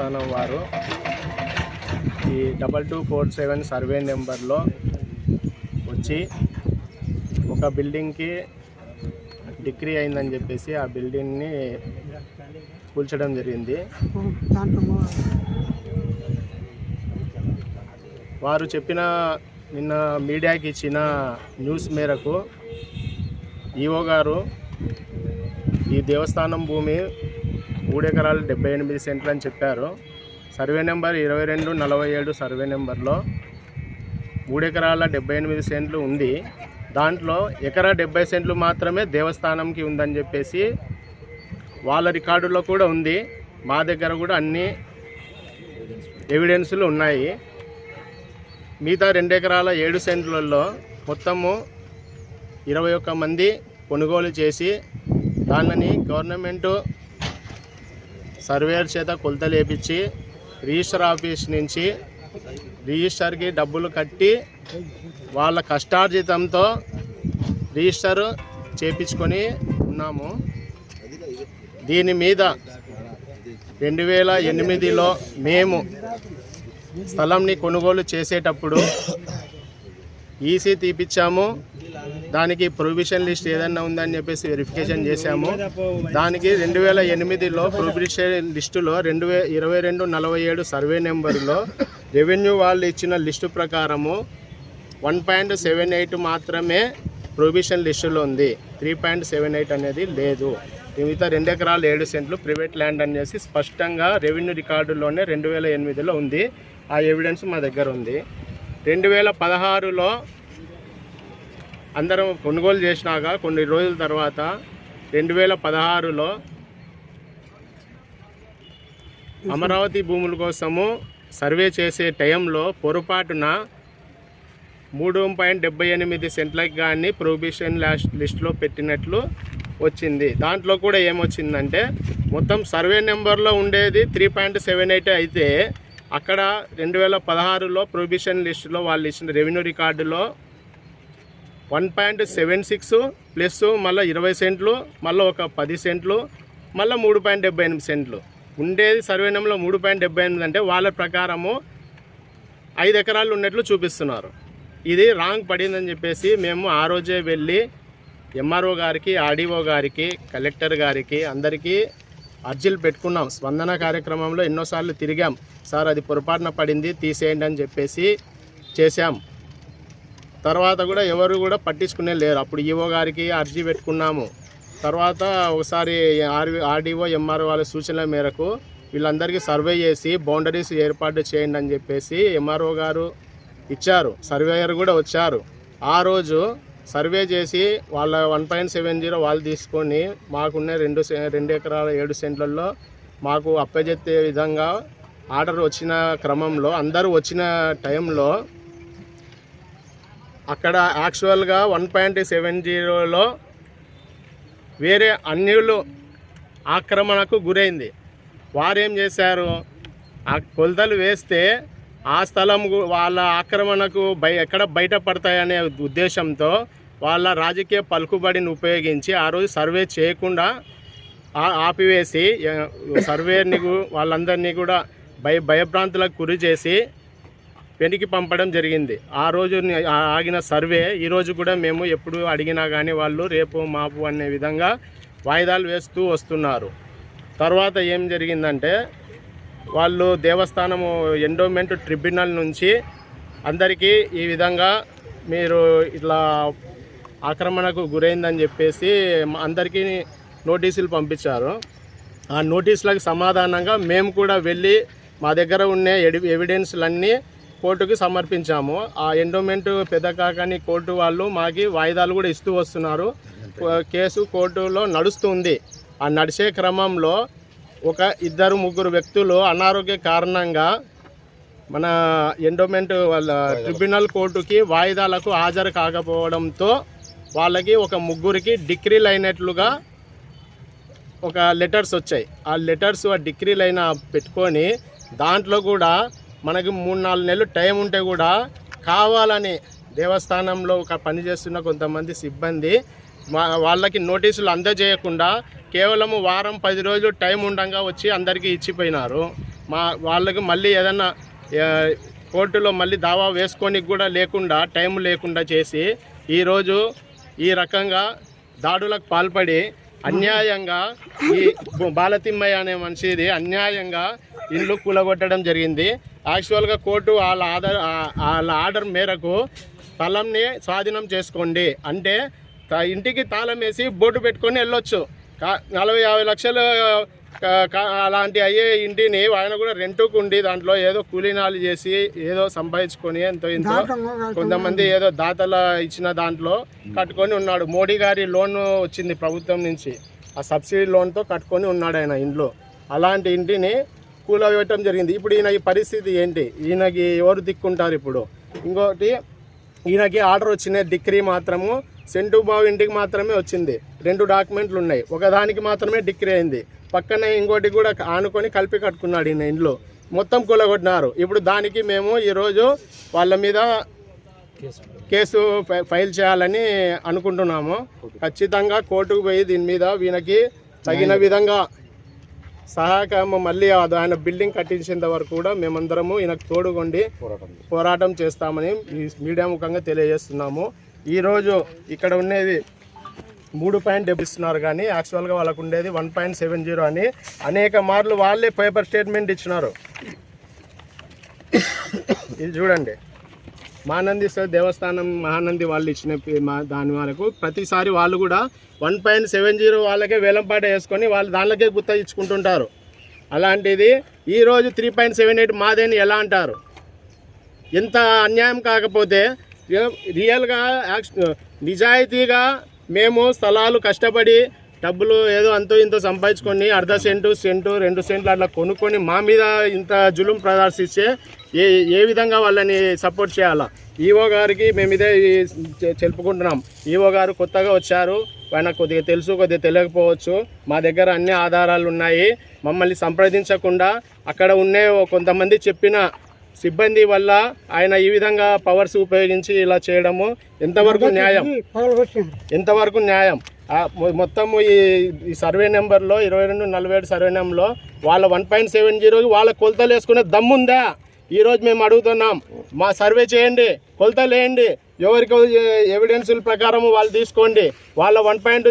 దేవస్థానం వారు ఈ double two four seven survey నెంబర్లో వచ్చి ఒక బిల్డింగ్కి డిగ్రీ అయిందని చెప్పేసి ఆ బిల్డింగ్ని కూల్చడం జరిగింది. వారు చెప్పిన నిన్న మీడియాకి ఇచ్చిన న్యూస్ మేరకు ఈఓ గారు ఈ దేవస్థానం భూమి మూడు ఎకరాలు డెబ్బై ఎనిమిది సెంట్లు అని చెప్పారు. సర్వే నెంబర్ ఇరవై రెండు నలభై ఏడు సర్వే నెంబర్లో మూడు ఎకరాల డెబ్బై ఎనిమిది సెంట్లు ఉంది. దాంట్లో ఎకరా డెబ్బై సెంట్లు మాత్రమే దేవస్థానంకి ఉందని చెప్పేసి వాళ్ళ రికార్డులో కూడా ఉంది. మా దగ్గర కూడా అన్ని ఎవిడెన్సులు ఉన్నాయి. మిగతా రెండు ఎకరాల ఏడు సెంట్లలో మొత్తము ఇరవై ఒక్క మంది కొనుగోలు చేసి దానిని గవర్నమెంటు సర్వేయర్ చేత కొలత లేపించి రిజిస్టర్ ఆఫీస్ నుంచి రిజిస్టర్కి డబ్బులు కట్టి వాళ్ళ కష్టార్జితంతో రిజిస్టర్ చేపించుకొని ఉన్నాము. దీని మీద రెండు వేల ఎనిమిదిలో మేము స్థలంని కొనుగోలు చేసేటప్పుడు ఈసీ తీపిచ్చాము. దానికి ప్రొబిషన్ లిస్ట్ ఏదన్నా ఉందని చెప్పేసి వెరిఫికేషన్ చేశాము. దానికి రెండు వేల ఎనిమిదిలో ప్రొబిషన్ లిస్టులో రెండు వే ఇరవై రెండు నలభై ఏడు సర్వే నెంబర్లో రెవెన్యూ వాళ్ళు ఇచ్చిన లిస్టు ప్రకారము వన్ పాయింట్ సెవెన్ ఎయిట్ మాత్రమే ప్రొబిషన్ లిస్టులో ఉంది. త్రీ పాయింట్ సెవెన్ ఎయిట్ అనేది లేదు. మిగతా రెండు ఎకరాలు ఏడు సెంట్లు ప్రైవేట్ ల్యాండ్ అనేసి స్పష్టంగా రెవెన్యూ రికార్డులోనే రెండు వేల ఎనిమిదిలో ఉంది. ఆ ఎవిడెన్స్ మా దగ్గర ఉంది. రెండు వేల పదహారులో అందరం కొనుగోలు చేసినాక కొన్ని రోజుల తర్వాత రెండు వేల పదహారులో అమరావతి భూముల కోసము సర్వే చేసే టైంలో పొరపాటున మూడు పాయింట్ డెబ్బై ఎనిమిది సెంట్లకు కానీ ప్రొబిషన్ లాస్ట్ లిస్ట్లో పెట్టినట్లు వచ్చింది. దాంట్లో కూడా ఏమొచ్చిందంటే మొత్తం సర్వే నెంబర్లో ఉండేది త్రీ పాయింట్ సెవెన్ ఎయిట్ అయితే అక్కడ రెండు వేల పదహారులో ప్రొబిషన్ లిస్టులో వాళ్ళు ఇచ్చిన రెవెన్యూ రికార్డులో one point seven six plus మళ్ళీ ఇరవై సెంట్లు మళ్ళీ ఒక పది సెంట్లు మళ్ళీ మూడు పాయింట్ డెబ్బై ఎనిమిది సెంట్లు. ఉండేది సర్వే నెంబర్లో మూడు పాయింట్ డెబ్బై ఎనిమిది అంటే వాళ్ళ ప్రకారము ఐదు ఎకరాలు ఉన్నట్లు చూపిస్తున్నారు. ఇది రాంగ్ పడిందని చెప్పేసి మేము ఆ రోజే వెళ్ళి ఎంఆర్ఓ గారికి ఆర్డీఓ గారికి కలెక్టర్ గారికి అందరికీ అర్జీలు పెట్టుకున్నాం. స్పందన కార్యక్రమంలో ఎన్నోసార్లు తిరిగాం. సార్ అది పొరపాటున పడింది తీసేయండి అని చెప్పేసి చేశాం. తర్వాత కూడా ఎవరు కూడా పట్టించుకునే లేరు. అప్పుడు ఈఓ గారికి అర్జీ పెట్టుకున్నాము. తర్వాత ఒకసారి ఆర్ ఆర్డీఓ ఎంఆర్ఓ వాళ్ళ సూచనల మేరకు వీళ్ళందరికీ సర్వే చేసి బౌండరీస్ ఏర్పాటు చేయండి అని చెప్పేసి ఎంఆర్ఓ గారు ఇచ్చారు. సర్వేయర్ కూడా వచ్చారు. ఆ రోజు సర్వే చేసి వాళ్ళ వన్ పాయింట్ సెవెన్ జీరో వాళ్ళు తీసుకొని మాకున్న రెండు సె- రెండు ఎకరాల ఏడు సెంట్లలో మాకు అప్పజెత్తే విధంగా ఆర్డర్ వచ్చిన క్రమంలో అందరూ వచ్చిన టైంలో అక్కడ యాక్చువల్గా వన్ పాయింట్ సెవెన్ జీరోలో వేరే అన్యులు ఆక్రమణకు గురైంది. వారేం చేశారు? ఆ కొలతలు వేస్తే ఆ స్థలం వాళ్ళ ఆక్రమణకు బయ ఎక్కడ బయటపడతాయనే ఉద్దేశంతో వాళ్ళ రాజకీయ పలుకుబడిని ఉపయోగించి ఆ రోజు సర్వే చేయకుండా ఆపివేసి సర్వేని వాళ్ళందరినీ కూడా భయ భయభ్రాంతులకు గురి చేసి వెనక్కి పంపడం జరిగింది. ఆ రోజు ఆగిన సర్వే ఈరోజు కూడా మేము ఎప్పుడు అడిగినా కానీ వాళ్ళు రేపు మాపు అనే విధంగా వాయిదాలు వేస్తూ వస్తున్నారు. తర్వాత ఏం జరిగిందంటే వాళ్ళు దేవస్థానము ఎండోమెంట్ ట్రిబ్యునల్ నుంచి అందరికీ ఈ విధంగా మీరు ఇట్లా ఆక్రమణకు గురైందని చెప్పేసి అందరికీ నోటీసులు పంపించారు. ఆ నోటీసులకు సమాధానంగా మేము కూడా వెళ్ళి మా దగ్గర ఉన్న ఎడి ఎవిడెన్స్లన్నీ కోర్టుకి సమర్పించాము. ఆ ఎండోమెంట్ పెద్దకాకని కోర్టు వాళ్ళు మాకి వాయిదాలు కూడా ఇస్తూ వస్తున్నారు. కేసు కోర్టులో నడుస్తుంది. ఆ నడిచే క్రమంలో ఒక ఇద్దరు ముగ్గురు వ్యక్తులు అనారోగ్య కారణంగా మన ఎండోమెంట్ వాళ్ళ ట్రిబ్యునల్ కోర్టుకి వాయిదాలకు హాజరు కాకపోవడంతో వాళ్ళకి ఒక ముగ్గురికి డిగ్రీలు అయినట్లుగా ఒక లెటర్స్ వచ్చాయి. ఆ లెటర్స్ ఆ డిగ్రీలు అయినా పెట్టుకొని దాంట్లో కూడా మనకి మూడు నాలుగు నెలలు టైం ఉంటే కూడా కావాలని దేవస్థానంలో ఒక పనిచేస్తున్న కొంతమంది సిబ్బంది మా వాళ్ళకి నోటీసులు అందజేయకుండా కేవలం వారం పది రోజులు టైం ఉండగా వచ్చి అందరికీ ఇచ్చిపోయినారు. మా వాళ్ళకి మళ్ళీ ఏదన్నా కోర్టులో మళ్ళీ దావా వేసుకోనికి కూడా లేకుండా టైం లేకుండా చేసి ఈరోజు ఈ రకంగా దాడులకు పాల్పడి అన్యాయంగా ఈ బాలతిమ్మయ్య అనే మనిషిది అన్యాయంగా ఇల్లు కూలగొట్టడం జరిగింది. యాక్చువల్గా కోర్టు వాళ్ళ ఆధార్ వాళ్ళ ఆర్డర్ మేరకు స్థలంని స్వాధీనం చేసుకోండి. అంటే ఇంటికి తాళం వేసి బోర్డు పెట్టుకొని వెళ్ళొచ్చు. కా- నలభై యాభై లక్షలు అలాంటి అయ్యే ఇంటిని ఆయన కూడా రెంటుకు ఉండి దాంట్లో ఏదో కూలీనాలు చేసి ఏదో సంపాదించుకొని ఎంతో ఎంతో కొంతమంది ఏదో దాతల ఇచ్చిన దాంట్లో కట్టుకొని ఉన్నాడు. మోడీ గారి లోన్ వచ్చింది ప్రభుత్వం నుంచి. ఆ సబ్సిడీ లోన్తో కట్టుకొని ఉన్నాడు ఆయన ఇంట్లో. అలాంటి ఇంటిని కూలవేయటం జరిగింది. ఇప్పుడు ఈయన ఈ పరిస్థితి ఏంటి? ఈయనకి ఎవరు దిక్కుంటారు ఇప్పుడు? ఇంకోటి ఈయనకి ఆర్డర్ వచ్చిన డిగ్రీ మాత్రము సెంటు బాబు ఇంటికి మాత్రమే వచ్చింది. రెండు డాక్యుమెంట్లు ఉన్నాయి. ఒకదానికి మాత్రమే డిగ్రీ అయింది. పక్కనే ఇంకోటి కూడా ఆనుకొని కలిపి కట్టుకున్నాడు ఈయన ఇంట్లో. మొత్తం కూలగొట్టినారు. ఇప్పుడు దానికి మేము ఈరోజు వాళ్ళ మీద కేసు ఫై- ఫైల్ చేయాలని అనుకుంటున్నాము. ఖచ్చితంగా కోర్టుకు పోయి దీని మీద వీళ్ళకి తగిన విధంగా సహాయకం మళ్ళీ ఆయన బిల్డింగ్ కట్టించేంత వరకు కూడా మేమందరము ఈయనకు తోడుగొండి పోరాటం చేస్తామని ఈ మీడియా ముఖంగా తెలియజేస్తున్నాము. ఈరోజు ఇక్కడ ఉండేది మూడు పాయింట్ ఇస్తున్నారు కానీ యాక్చువల్గా వాళ్ళకు ఉండేది వన్ పాయింట్ సెవెన్ జీరో అని అనేక మార్లు వాళ్ళే పేపర్ స్టేట్మెంట్ ఇచ్చినారు. ఇది చూడండి. మహానందీశ్వర దేవస్థానం మహానంది వాళ్ళు ఇచ్చిన మా దాని వరకు ప్రతిసారి వాళ్ళు కూడా వన్ పాయింట్ సెవెన్ జీరో వాళ్ళకే వేలంపాట వేసుకొని వాళ్ళు దానిలోకే గుర్త ఇచ్చుకుంటుంటారు అలాంటిది ఈరోజు త్రీ పాయింట్ సెవెన్ ఎయిట్ మాదేని ఎలా అంటారు? ఎంత అన్యాయం కాకపోతే రియల్గా నిజాయితీగా మేము స్థలాలు కష్టపడి డబ్బులు ఏదో అంతో ఇంతో సంపాదించుకొని అర్ధ సెంటు సెంటు రెండు సెంట్లు అట్లా కొనుక్కొని మా మీద ఇంత జులుం ప్రదర్శిస్తే ఏ ఏ విధంగా వాళ్ళని సపోర్ట్ చేయాలా? ఈఓ గారికి మేము ఇదే ఈ చె- తెలుపుకుంటున్నాం ఈఓ గారు కొత్తగా వచ్చారు. ఆయన కొద్దిగా తెలుసు కొద్దిగా తెలియకపోవచ్చు. మా దగ్గర అన్ని ఆధారాలు ఉన్నాయి. మమ్మల్ని సంప్రదించకుండా అక్కడ ఉండే కొంతమంది చెప్పిన సిబ్బంది వల్ల ఆయన ఈ విధంగా పవర్స్ ఉపయోగించి ఇలా చేయడము ఎంతవరకు న్యాయం? ఎంతవరకు న్యాయం? మొత్తము ఈ ఈ సర్వే నెంబర్లో ఇరవై రెండు నలభై ఏడు సర్వే నెంబర్లో వాళ్ళ వన్ పాయింట్ సెవెన్ జీరో వాళ్ళ కొలతలు వేసుకునే దమ్ముందా? ఈరోజు మేము అడుగుతున్నాం మా సర్వే చేయండి కొలతలేయండి ఎవరికి ఎవిడెన్సుల ప్రకారం వాళ్ళు తీసుకోండి. వాళ్ళ one point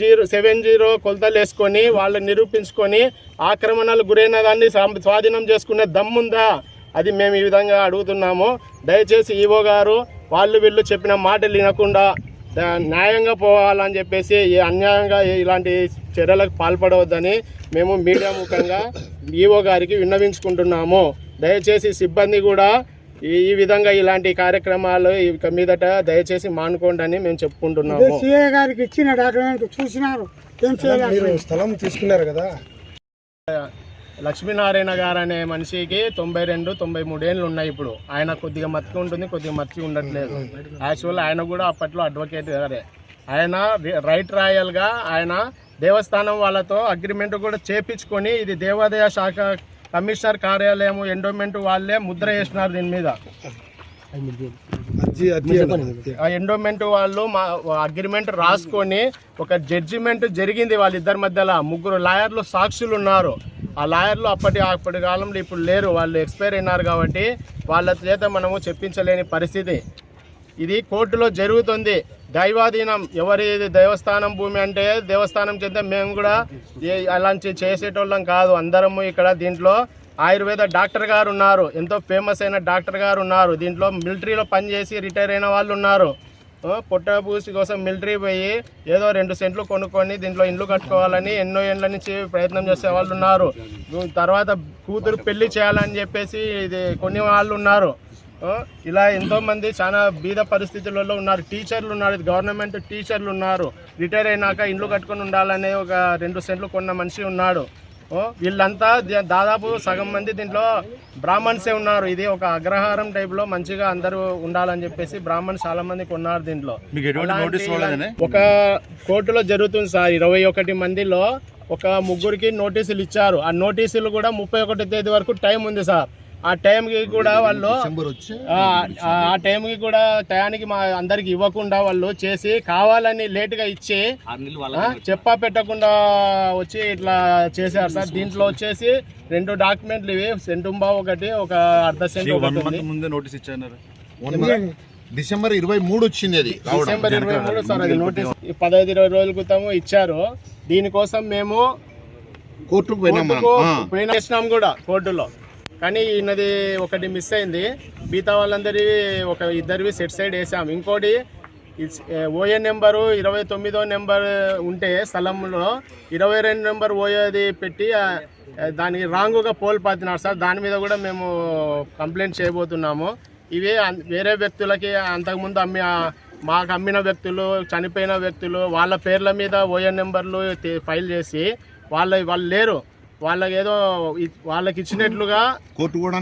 zero seven zero కొలతలు వేసుకొని వాళ్ళు నిరూపించుకొని ఆక్రమణలు గురైన దాన్ని స్వాధీనం చేసుకునే దమ్ముందా అది మేము ఈ విధంగా అడుగుతున్నాము. దయచేసి ఈవో గారు వాళ్ళు వీళ్ళు చెప్పిన మాటలు వినకుండా న్యాయంగా పోవాలని చెప్పేసి ఈ అన్యాయంగా ఇలాంటి చర్యలకు పాల్పడవద్దని మేము మీడియా ముఖంగా ఈవో గారికి విన్నవించుకుంటున్నాము. దయచేసి సిబ్బంది కూడా ఈ ఈ విధంగా ఇలాంటి కార్యక్రమాలు ఇక మీదట దయచేసి మానుకోండి అని మేము చెప్పుకుంటున్నాము. సిఏ గారికి ఇచ్చిన డాక్యుమెంట్ చూసినారు. మీరు స్థలం తీసుకున్నారు కదా? లక్ష్మీనారాయణ గారు అనే మనిషికి తొంభై రెండు తొంభై మూడేళ్ళు ఉన్నాయి ఇప్పుడు. ఆయన కొద్దిగా మతికి ఉంటుంది కొద్దిగా మతికి ఉండట్లేదు. యాక్చువల్ ఆయన కూడా అప్పట్లో అడ్వకేట్ గారే. ఆయన రైట్ రాయల్గా ఆయన దేవస్థానం వాళ్ళతో అగ్రిమెంట్ కూడా చేపించుకొని ఇది దేవాదాయ శాఖ కమిషనర్ కార్యాలయం ఎండోమెంట్ వాళ్ళే ముద్ర వేసినారు దీని మీద. ఎండోమెంట్ వాళ్ళు మా అగ్రిమెంట్ రాసుకొని ఒక జడ్జిమెంట్ జరిగింది వాళ్ళిద్దరి మధ్యలో. ముగ్గురు లాయర్లు సాక్షులు ఉన్నారు. ఆ లాయర్లు అప్పటి అప్పటి కాలంలో ఇప్పుడు లేరు. వాళ్ళు ఎక్స్పైర్ అయినారు కాబట్టి వాళ్ళ చేత మనము చెప్పించలేని పరిస్థితి. ఇది కోర్టులో జరుగుతుంది. దైవాధీనం. ఎవరి దేవస్థానం భూమి అంటే దేవస్థానం చేస్తే మేము కూడా అలాంటి చేసేటోళ్ళం కాదు. అందరము ఇక్కడ దీంట్లో ఆయుర్వేద డాక్టర్ గారు ఉన్నారు. ఎంతో ఫేమస్ అయిన డాక్టర్ గారు ఉన్నారు. దీంట్లో మిలిటరీలో పనిచేసి రిటైర్ అయిన వాళ్ళు ఉన్నారు. పుట్టపూసి పూసి కోసం మిలిటరీ పోయి ఏదో రెండు సెంట్లు కొనుక్కొని దీంట్లో ఇండ్లు కట్టుకోవాలని ఎన్నో ఏళ్ళ నుంచి ప్రయత్నం చేసే వాళ్ళు ఉన్నారు. తర్వాత కూతురు పెళ్ళి చేయాలని చెప్పేసి ఇది కొన్ని వాళ్ళు ఉన్నారు. ఇలా ఎంతో మంది చాలా బీద పరిస్థితులలో ఉన్నారు. టీచర్లు ఉన్నారు గవర్నమెంట్ టీచర్లు ఉన్నారు. రిటైర్ అయినాక ఇండ్లు కట్టుకొని ఉండాలనే ఒక రెండు సెంట్లు కొన్న మనిషి ఉన్నాడు. ఓ, వీళ్ళంతా దాదాపు సగం మంది దీంట్లో బ్రాహ్మణ్సే ఉన్నారు. ఇది ఒక అగ్రహారం టైప్లో మంచిగా అందరూ ఉండాలని చెప్పేసి బ్రాహ్మణ్స్ చాలా మంది కొన్నారు దీంట్లో. ఒక కోర్టులో జరుగుతుంది సార్. ఇరవై ఒకటి మందిలో ఒక ముగ్గురికి నోటీసులు ఇచ్చారు. ఆ నోటీసులు కూడా ముప్పై ఒకటి తేదీ వరకు టైం ఉంది సార్. ఆ టైంకి కూడా వాళ్ళు ఆ ఆ టైంకి కూడా టయానికి మా అందరికి ఇవ్వకుండా వాళ్ళు చేసి కావాలని లేటుగా ఇచ్చి చెప్పా పెట్టకుండా వచ్చి ఇట్లా చేశారు సార్. దీంట్లో వచ్చేసి రెండు డాక్యుమెంట్లు ఇవి సెంటుంబా ఒకటి ఒక అర్ధ సెంట్ ముందే నోటీస్ ఇచ్చారు. డిసెంబర్ ఇరవై మూడు వచ్చింది అది. డిసెంబర్ ఇరవై మూడు సార్ అది నోటీస్. పదహైదు ఇరవై రోజుల క్రితం ఇచ్చారు. దీనికోసం మేము కోర్టుకు పోయినాం కూడా కోర్టులో. కానీ ఈయనది ఒకటి మిస్ అయింది. మిగతా వాళ్ళందరివి ఒక ఇద్దరివి సెట్ సైడ్ వేసాము. ఇంకోటి ఓఏ నెంబరు ఇరవై తొమ్మిదో నెంబర్ ఉంటే స్థలంలో ఇరవై రెండు నెంబర్ ఓఏది పెట్టి దానికి రాంగుగా పోల్ పాతినారు సార్. దాని మీద కూడా మేము కంప్లైంట్ చేయబోతున్నాము. ఇవి వేరే వ్యక్తులకి అంతకుముందు అమ్మి మాకు అమ్మిన వ్యక్తులు చనిపోయిన వ్యక్తులు వాళ్ళ పేర్ల మీద ఓఏ నెంబర్లు ఫైల్ చేసి వాళ్ళ వాళ్ళు లేరు. వాళ్ళకి ఏదో వాళ్ళకి ఇచ్చినట్లుగా కోర్టు కూడా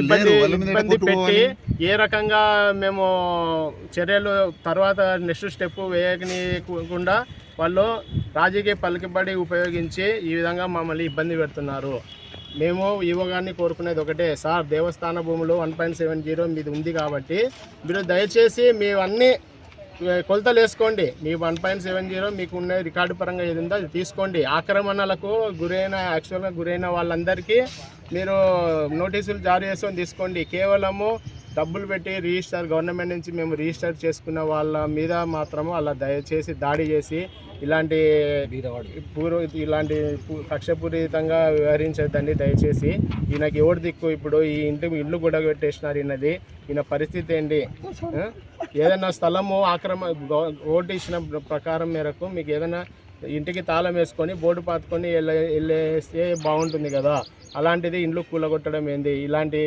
ఇబ్బంది ఇబ్బంది పెట్టి ఏ రకంగా మేము చర్యలు తర్వాత నెక్స్ట్ స్టెప్ వేయకుండా వాళ్ళు రాజకీయ పలుకుబడి ఉపయోగించి ఈ విధంగా మమ్మల్ని ఇబ్బంది పెడుతున్నారు. మేము ఈవో గారిని కోరుకునేది ఒకటే. సార్ దేవస్థాన భూములు వన్ పాయింట్ సెవెన్ జీరో మీది ఉంది కాబట్టి మీరు దయచేసి మీ అన్ని కొలతలు వేసుకోండి. మీ వన్ పాయింట్ సెవెన్ జీరో మీకు ఉన్న రికార్డు పరంగా ఏది ఉందో అది తీసుకోండి. ఆక్రమణలకు గురైన యాక్చువల్గా గురైన వాళ్ళందరికీ మీరు నోటీసులు జారీ చేసుకొని తీసుకోండి. కేవలము డబ్బులు పెట్టి రిజిస్టర్ గవర్నమెంట్ నుంచి మేము రిజిస్టర్ చేసుకున్న వాళ్ళ మీద మాత్రము అలా దయచేసి దాడి చేసి ఇలాంటి పూర్వ ఇలాంటి కక్షపూరితంగా వ్యవహరించద్దండి దయచేసి. ఈయనకి ఎవడు దిక్కు ఇప్పుడు? ఈ ఇంటి ఇల్లు కూడా పెట్టేసినారు ఈయనది. ఈయన పరిస్థితి ఏంటి? ఏదైనా స్థలము ఆక్రమ ఓటు ఇచ్చిన ప్రకారం మేరకు మీకు ఏదైనా ఇంటికి తాళం వేసుకొని బోర్డు పాతుకొని వెళ్ళే వెళ్ళేస్తే బాగుంటుంది కదా. అలాంటిది ఇండ్లు కూలగొట్టడం ఏంది? ఇలాంటి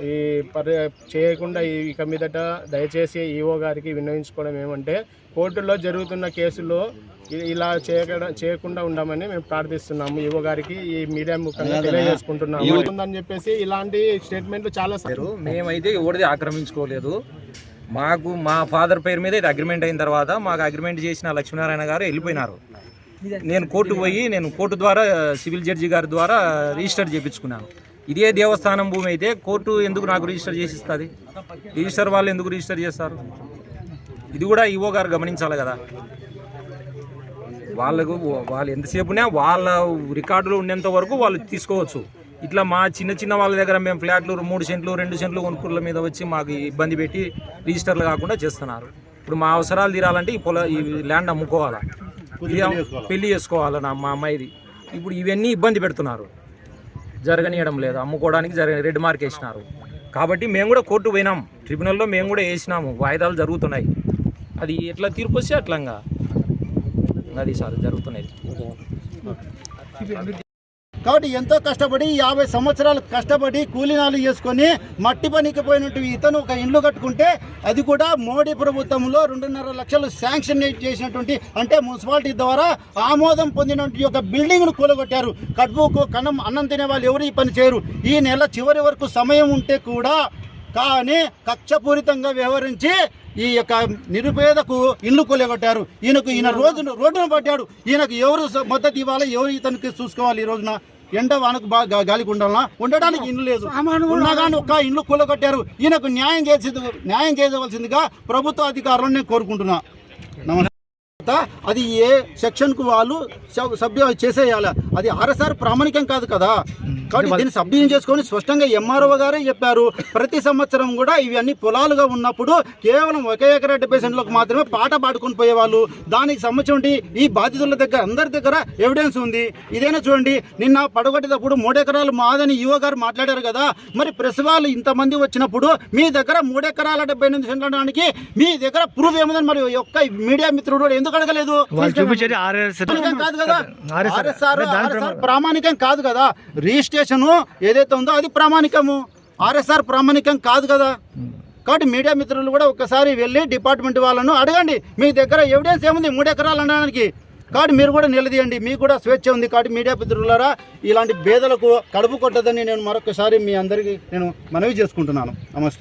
ఈ పరి చేయకుండా ఈ- ఇక మీదట దయచేసి ఈఓ గారికి విన్నవించుకోవడం ఏమంటే కోర్టులో జరుగుతున్న కేసులు ఇ- ఇలా చేయకుండా చేయకుండా ఉండమని మేము ప్రార్థిస్తున్నాము. ఈఓ గారికి ఈ మీడియా ముఖంగా తెలియజేసుకుంటున్నాము. ఉందని చెప్పేసి ఇలాంటి స్టేట్మెంట్లు చాలా స- పేరు మేమైతే ఎవరిది ఆక్రమించుకోలేదు. మాకు మా ఫాదర్ పేరు మీద ఇది అగ్రిమెంట్ అయిన తర్వాత మాకు అగ్రిమెంట్ చేసిన లక్ష్మీనారాయణ గారు వెళ్ళిపోయినారు. నేను కోర్టు పోయి నేను కోర్టు ద్వారా సివిల్ జడ్జి గారి ద్వారా రిజిస్టర్ చేయించుకున్నాను ఇదే దేవస్థానం భూమి అయితే కోర్టు ఎందుకు నాకు రిజిస్టర్ చేసి ఇస్తుంది రిజిస్టర్ వాళ్ళు ఎందుకు రిజిస్టర్ చేస్తారు? ఇది కూడా ఈవో గారు గమనించాలి కదా. వాళ్ళకు వాళ్ళు ఎంతసేపునే వాళ్ళ రికార్డులు ఉండేంత వరకు వాళ్ళు తీసుకోవచ్చు. ఇట్లా మా చిన్న చిన్న వాళ్ళ దగ్గర మేము ఫ్లాట్లు మూడు సెంట్లు రెండు సెంట్లు కొనుక్కుల మీద వచ్చి మాకు ఇబ్బంది పెట్టి రిజిస్టర్లు కాకుండా చేస్తున్నారు. ఇప్పుడు మా అవసరాలు తీరాలంటే ఈ పొల ఈ ల్యాండ్ అమ్ముకోవాలా? పెళ్ళి చేసుకోవాలా నా మా అమ్మాయిది? ఇప్పుడు ఇవన్నీ ఇబ్బంది పెడుతున్నారు. జరగనీయడం లేదు. అమ్ముకోవడానికి జరగ రెడ్ మార్క్ వేసినారు. కాబట్టి మేము కూడా కోర్టు పోయినాం. ట్రిబ్యునల్లో మేము కూడా వేసినాము. వాయిదాలు జరుగుతున్నాయి. అది ఎట్లా తీర్పు వస్తే అట్లంగా. అది సార్ జరుగుతున్నది కాబట్టి ఎంతో కష్టపడి యాభై సంవత్సరాలు కష్టపడి కూలీనాలు చేసుకొని మట్టి పనికి పోయినట్టు ఇతను ఒక ఇండ్లు కట్టుకుంటే అది కూడా మోడీ ప్రభుత్వంలో రెండున్నర లక్షలు శాంక్షన్ చేసినటువంటి అంటే మున్సిపాలిటీ ద్వారా ఆమోదం పొందినటువంటి ఒక బిల్డింగ్ను కూలగొట్టారు. కడుపుకు కన్నం అన్నం తినే వాళ్ళు ఎవరు ఈ పని చేయరు. ఈ నెల చివరి వరకు సమయం ఉంటే కూడా కానీ కక్షపూరితంగా వ్యవహరించి ఈ యొక్క నిరుపేదకు ఇల్లు కూలగొట్టారు. ఈయనకు ఈయన రోజును రోడ్డును పట్టాడు. ఈయనకు ఎవరు మద్దతు ఇవ్వాలి ఎవరు ఇతనికి చూసుకోవాలి ఈ రోజున? ఎండ వానకు బాగా గాలికి ఉండాలన్నా ఉండడానికి ఇల్లు లేదు. ఉన్నా కానీ ఒక్క ఇల్లు కూలగొట్టారు. ఈయనకు న్యాయం చేసి న్యాయం చేయవలసిందిగా ప్రభుత్వ అధికారులను నేను కోరుకుంటున్నా. నమస్తే. అది ఏ సెక్షన్కు వాళ్ళు సభ్య చేసేయాలి. అది ఆర్ఎస్ఆర్ ప్రామాణికం కాదు కదా. కాబట్టి దీన్ని సభ్యం చేసుకొని స్పష్టంగా ఎంఆర్ఓ గారే చెప్పారు. ప్రతి సంవత్సరం కూడా ఇవన్నీ పొలాలుగా ఉన్నప్పుడు కేవలం ఒకే ఎకరా డెబ్బై సెంట్లకు మాత్రమే పాట పాడుకొని పోయేవాళ్ళు. దానికి సంబంధించి ఈ బాధితుల దగ్గర అందరి దగ్గర ఎవిడెన్స్ ఉంది. ఇదేనా చూడండి. నిన్న పడగొట్టేటప్పుడు మూడు ఎకరాలు మాదని యువ గారు మాట్లాడారు కదా. మరి ప్రెస్ వాళ్ళు ఇంతమంది వచ్చినప్పుడు మీ దగ్గర మూడు ఎకరాల డెబ్బై ఎనిమిది సెంట్ల అనడానికి మీ దగ్గర ప్రూఫ్ ఏముందని మరి ఒక్క మీడియా మిత్రుడు ఎందుకు కాదు కదా ఆర్ఎస్ఆర్ ఆర్ఎస్ఆర్ ప్రామాణికం కాదు కదా. రిజిస్ట్రేషన్ ఏదైతే ఉందో అది ప్రామాణికము. ఆర్ఎస్ఆర్ ప్రామాణికం కాదు కదా. కాబట్టి మీడియా మిత్రులు కూడా ఒక్కసారి వెళ్ళి డిపార్ట్మెంట్ వాళ్ళను అడగండి. మీ దగ్గర ఎవిడెన్స్ ఏముంది? మూడు ఎకరాలు అనడానికి. కాబట్టి మీరు కూడా నిలదీయండి. మీకు కూడా స్వేచ్ఛ ఉంది. కాబట్టి మీడియా మిత్రులారా ఇలాంటి పేదలకు కడుపు కొట్టదని నేను మరొకసారి మీ అందరికీ నేను మనవి చేసుకుంటున్నాను. నమస్తే.